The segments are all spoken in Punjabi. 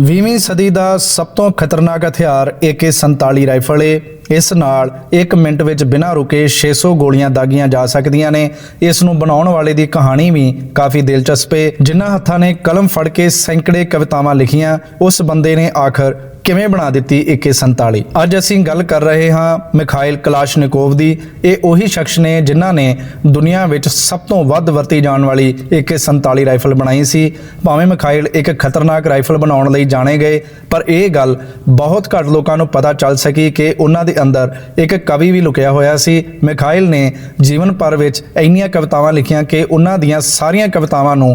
20ਵੀਂ ਸਦੀ ਦਾ ਸਭ ਤੋਂ ਖਤਰਨਾਕ ਹਥਿਆਰ AK47 ਰਾਈਫਲ ਏ। ਇਸ ਨਾਲ 1 ਮਿੰਟ ਵਿੱਚ ਬਿਨਾਂ ਰੁਕੇ 600 ਗੋਲੀਆਂ ਦਾਗੀਆਂ ਜਾ ਸਕਦੀਆਂ ਨੇ। ਇਸ ਨੂੰ ਬਣਾਉਣ ਵਾਲੇ ਦੀ ਕਹਾਣੀ ਵੀ ਕਾਫੀ ਦਿਲਚਸਪ ਏ। ਜਿਨ੍ਹਾਂ ਹੱਥਾਂ ਨੇ ਕਲਮ ਫੜ ਕੇ ਸੈਂਕੜੇ ਕਵਿਤਾਵਾਂ ਲਿਖੀਆਂ, ਉਸ ਬੰਦੇ ਨੇ ਆਖਰ ਕਿਵੇਂ ਬਣਾ ਦਿੱਤੀ AK47 ਅੱਜ ਅਸੀਂ ਗੱਲ ਕਰ ਰਹੇ ਹਾਂ ਮਿਖਾਇਲ ਕਲਾਸ਼ਨਿਕੋਵ ਦੀ। ਇਹ ਉਹੀ ਸ਼ਖਸ ਨੇ ਜਿਨ੍ਹਾਂ ਨੇ ਦੁਨੀਆ ਵਿੱਚ ਸਭ ਤੋਂ ਵੱਧ ਵਰਤੀ ਜਾਣ ਵਾਲੀ AK47 ਰਾਈਫਲ ਬਣਾਈ ਸੀ। ਭਾਵੇਂ ਮਿਖਾਇਲ ਇੱਕ ਖਤਰਨਾਕ ਰਾਈਫਲ ਬਣਾਉਣ ਲਈ ਜਾਣੇ ਗਏ, ਪਰ ਇਹ ਗੱਲ ਬਹੁਤ ਘੱਟ ਲੋਕਾਂ ਨੂੰ ਪਤਾ ਚੱਲ ਸਕੀ ਕਿ ਉਹਨਾਂ ਦੇ ਅੰਦਰ ਇੱਕ ਕਵੀ ਵੀ ਲੁਕਿਆ ਹੋਇਆ ਸੀ। ਮਿਖਾਇਲ ਨੇ ਜੀਵਨ ਭਰ ਵਿੱਚ ਇੰਨੀਆਂ ਕਵਿਤਾਵਾਂ ਲਿਖੀਆਂ ਕਿ ਉਹਨਾਂ ਦੀਆਂ ਸਾਰੀਆਂ ਕਵਿਤਾਵਾਂ ਨੂੰ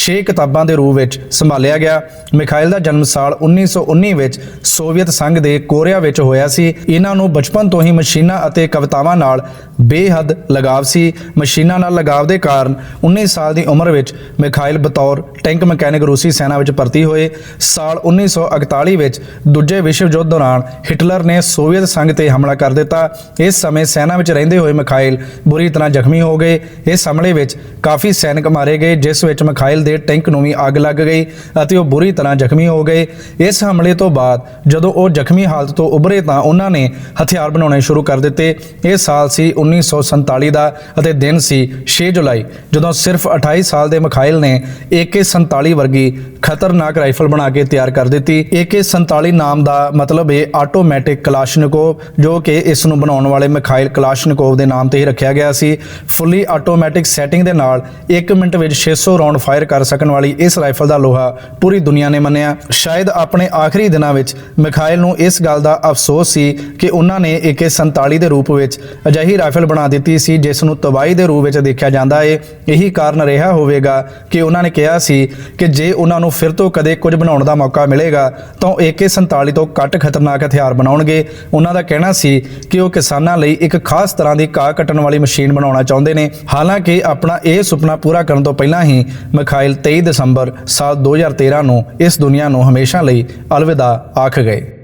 6 ਕਿਤਾਬਾਂ ਦੇ ਰੂਪ ਵਿੱਚ ਸੰਭਾਲਿਆ ਗਿਆ। ਮਿਖਾਇਲ ਦਾ ਜਨਮ ਸਾਲ 1919 ਵਿੱਚ ਸੋਵੀਅਤ ਸੰਘ ਦੇ ਕੋਰੀਆ ਵਿੱਚ ਹੋਇਆ ਸੀ। ਇਹਨਾਂ ਨੂੰ ਬਚਪਨ ਤੋਂ ਹੀ ਮਸ਼ੀਨਾਂ ਅਤੇ ਕਵਿਤਾਵਾਂ ਨਾਲ ਬੇਹੱਦ ਲਗਾਵ ਸੀ। ਮਸ਼ੀਨਾਂ ਨਾਲ ਲਗਾਵ ਦੇ ਕਾਰਨ 19 ਸਾਲ ਦੀ ਉਮਰ ਵਿੱਚ ਮਿਖਾਇਲ ਬਤੌਰ ਟੈਂਕ ਮਕੈਨਿਕ ਰੂਸੀ ਸੈਨਾ ਵਿੱਚ ਭਰਤੀ ਹੋਏ। ਸਾਲ 1941 ਵਿੱਚ ਦੂਜੇ ਵਿਸ਼ਵ ਯੁੱਧ ਦੌਰਾਨ ਹਿਟਲਰ ਨੇ ਸੋਵੀਅਤ ਸੰਘ ਤੇ ਹਮਲਾ ਕਰ ਦਿੱਤਾ। ਇਸ ਸਮੇਂ ਸੈਨਾ ਵਿੱਚ ਰਹਿੰਦੇ ਹੋਏ ਮਿਖਾਇਲ ਬੁਰੀ ਤਰ੍ਹਾਂ ਜ਼ਖਮੀ ਹੋ ਗਏ। ਇਸ ਹਮਲੇ ਵਿੱਚ ਕਾਫੀ ਸੈਨਿਕ ਮਾਰੇ ਗਏ, ਜਿਸ ਵਿੱਚ ਮਿਖਾਇਲ ਦੇ ਟੈਂਕ ਨੂੰ ਵੀ ਅੱਗ ਲੱਗ ਗਈ ਅਤੇ ਉਹ ਬੁਰੀ ਤਰ੍ਹਾਂ ਜ਼ਖਮੀ ਹੋ ਗਏ। ਇਸ ਹਮਲੇ ਤੋਂ ਬਾਅਦ ਜਦੋਂ ਉਹ ਜ਼ਖਮੀ ਹਾਲਤ ਤੋਂ ਉਭਰੇ ਤਾਂ ਉਹਨਾਂ ਨੇ ਹਥਿਆਰ ਬਣਾਉਣੇ ਸ਼ੁਰੂ ਕਰ ਦਿੱਤੇ। ਇਹ ਸਾਲ ਸੀ 1947 ਦਾ ਅਤੇ ਦਿਨ ਸੀ 6 ਜੁਲਾਈ, ਜਦੋਂ ਸਿਰਫ 28 ਸਾਲ ਦੇ ਮਖਾਇਲ ਨੇ AK47 ਵਰਗੀ ਖਤਰਨਾਕ ਰਾਈਫਲ ਬਣਾ ਕੇ ਤਿਆਰ ਕਰ ਦਿੱਤੀ। AK47 ਨਾਮ ਦਾ ਮਤਲਬ ਹੈ ਆਟੋਮੈਟਿਕ ਕਲਾਸ਼ਨਿਕੋਵ, ਜੋ ਕਿ ਇਸ ਨੂੰ ਬਣਾਉਣ ਵਾਲੇ ਮਿਖਾਇਲ ਕਲਾਸ਼ਨਿਕੋਵ ਦੇ ਨਾਮ ਤੇ ਹੀ ਰੱਖਿਆ ਗਿਆ ਸੀ। ਫੁੱਲੀ ਆਟੋਮੈਟਿਕ ਸੈਟਿੰਗ ਦੇ ਨਾਲ 1 ਮਿੰਟ ਵਿੱਚ 600 ਰਾਉਂਡ ਫਾਇਰ ਕਰ ਸਕਣ ਵਾਲੀ ਇਸ ਰਾਈਫਲ ਦਾ ਲੋਹਾ ਪੂਰੀ ਦੁਨੀਆ ਨੇ ਮੰਨਿਆ। ਸ਼ਾਇਦ ਆਪਣੇ ਆਖਰੀ ਦਿਨਾਂ ਵਿੱਚ ਮਿਖਾਇਲ ਨੂੰ ਇਸ ਗੱਲ ਦਾ ਅਫਸੋਸ ਸੀ ਕਿ ਉਹਨਾਂ ਨੇ AK47 ਦੇ ਰੂਪ ਵਿੱਚ ਅਜਿਹੀ ਰਾਈਫਲ ਬਣਾ ਦਿੱਤੀ ਸੀ, ਜਿਸ ਨੂੰ ਤਬਾਹੀ ਦੇ ਰੂਪ ਵਿੱਚ ਦੇਖਿਆ ਜਾਂਦਾ ਏ। ਇਹੀ ਕਾਰਨ ਰਿਹਾ ਹੋਵੇਗਾ ਕਿ ਉਹਨਾਂ ਨੇ ਕਿਹਾ ਸੀ ਕਿ ਜੇ ਉਹਨਾਂ ਨੂੰ ਫਿਰ ਤੋਂ ਕਦੇ ਕੁਝ ਬਣਾਉਣ ਦਾ ਮੌਕਾ ਮਿਲੇਗਾ, ਤਾਂ ਉਹ AK47 ਤੋਂ ਘੱਟ ਖਤਰਨਾਕ ਹਥਿਆਰ ਬਣਾਉਣਗੇ। ਉਹਨਾਂ ਦਾ ਕਹਿਣਾ ਸੀ ਕਿ ਉਹ ਕਿਸਾਨਾਂ ਲਈ ਇੱਕ ਖਾਸ ਤਰ੍ਹਾਂ ਦੀ ਘਾਹ ਕੱਟਣ ਵਾਲੀ ਮਸ਼ੀਨ ਬਣਾਉਣਾ ਚਾਹੁੰਦੇ ਨੇ। ਹਾਲਾਂਕਿ ਆਪਣਾ ਇਹ ਸੁਪਨਾ ਪੂਰਾ ਕਰਨ ਤੋਂ ਪਹਿਲਾਂ ਹੀ ਮਿਖਾਇਲ 23 ਦਸੰਬਰ ਸਾਲ 2013 ਨੂੰ ਇਸ ਦੁਨੀਆ ਨੂੰ ਹਮੇਸ਼ਾ ਲਈ ਅਲਵਿਦਾ ਆਖ ਗਏ।